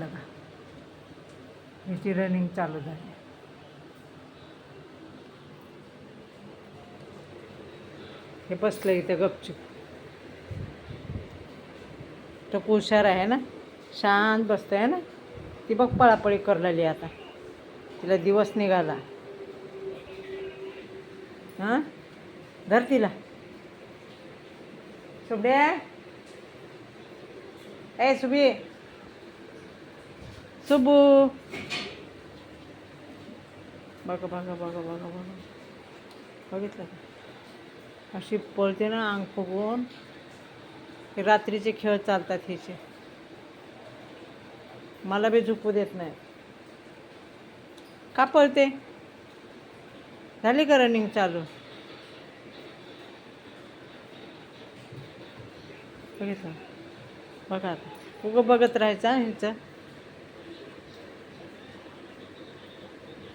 बघितलं का? हिची रनिंग चालू झाली. हे बसलं इथं गपचूप. तो हुशार आहे ना? शांत बसतं आहे ना? ती बघ पळापळी करलेली आता. तिला दिवस निघाला. हां? धर तिला. सुबड्या ए सुबी सुबू बघा बघा बघा बघा बघा बघितलं का अशी पळते ना अंग फुगवून. रात्रीचे खेळ चालतात हिचे. मला बी झोपू देत नाही. का पळते? झाली का रनिंग चालू? बघितलं? बघा आता. उगं बघत राहायचा ह्यांचं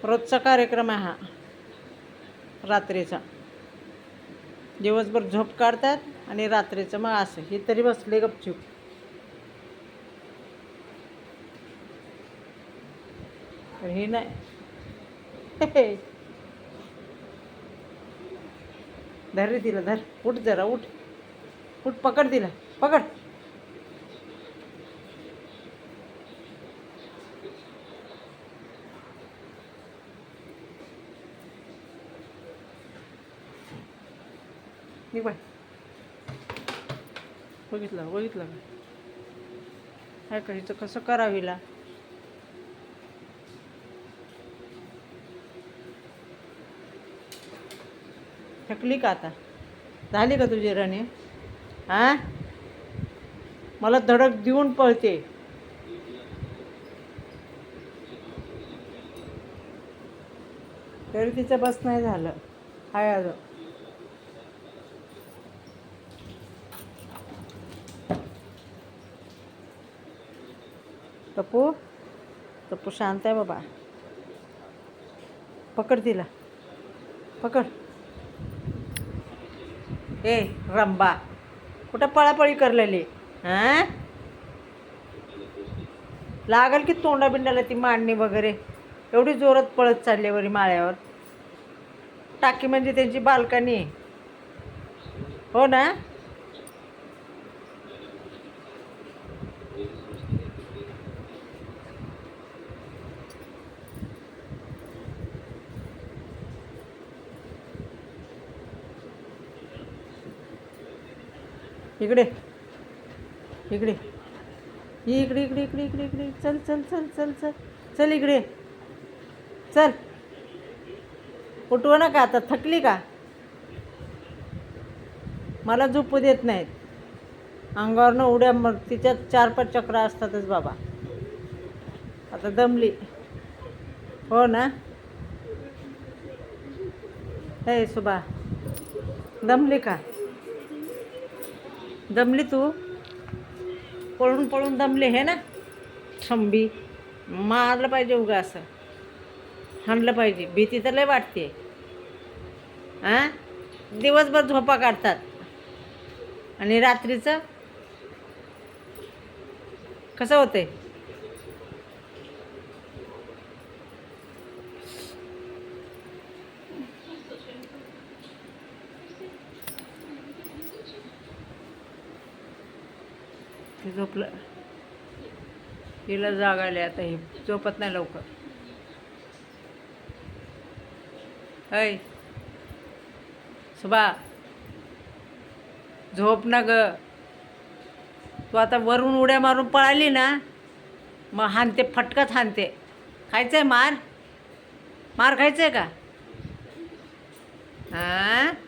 रोजचा कार्यक्रम आहे हा. रात्रीचा. दिवसभर झोप काढतात आणि रात्रीचं मग असं हे तरी बसले गपचूप. हे नाही. धर रे तिला धर. उठ जरा उठ. उठ पकड तिला. पकड. निघ बाय बघितलं बघितलं का काय करायचं कसं करावीला? थकली का आता? झाली का तुझी रणी? आ? मला धडक देऊन पळते. तरी तिचं बस नाही झालं. हाय अजून. तपू तपू शांत आहे बाबा. पकड तिला. पकड. ए रंबा कुठं पळापळी करलेली? हां? लागल की तोंडा बिंडाला ती मांडणी वगैरे? एवढी जोरात पळत चालली वरी माळ्यावर. टाकी म्हणजे त्यांची बाल्कनी. हो ना? इकडे. इकडे. इकडे इकडे इकडे इकडे इकडे. चल चल चल चल चल. चल इकडे. चल. उठव ना का आता? थकली का? मला झोपू देत नाहीत. अंगावरनं उड्या मग तिच्यात चार पाच चक्र असतातच बाबा. आता दमली. हो ना? हे सुबा दमली का? दमली तू? पळून पळून दमली हे ना? थंबी. मारलं पाहिजे उगा असं. हाणलं पाहिजे. भीती तर लय वाटते. हां दिवसभर झोपा काढतात. आणि रात्रीचं? कसं होतंय? ते झोपलं. हिला जाग आली आता हे. झोपत नाही लवकर. ऐ. सुबा झोप ना ग. तू आता वरून उड्या मारून पळाली ना मग हानते फटकत हानते खायचंय मार? मार खायचंय का? हां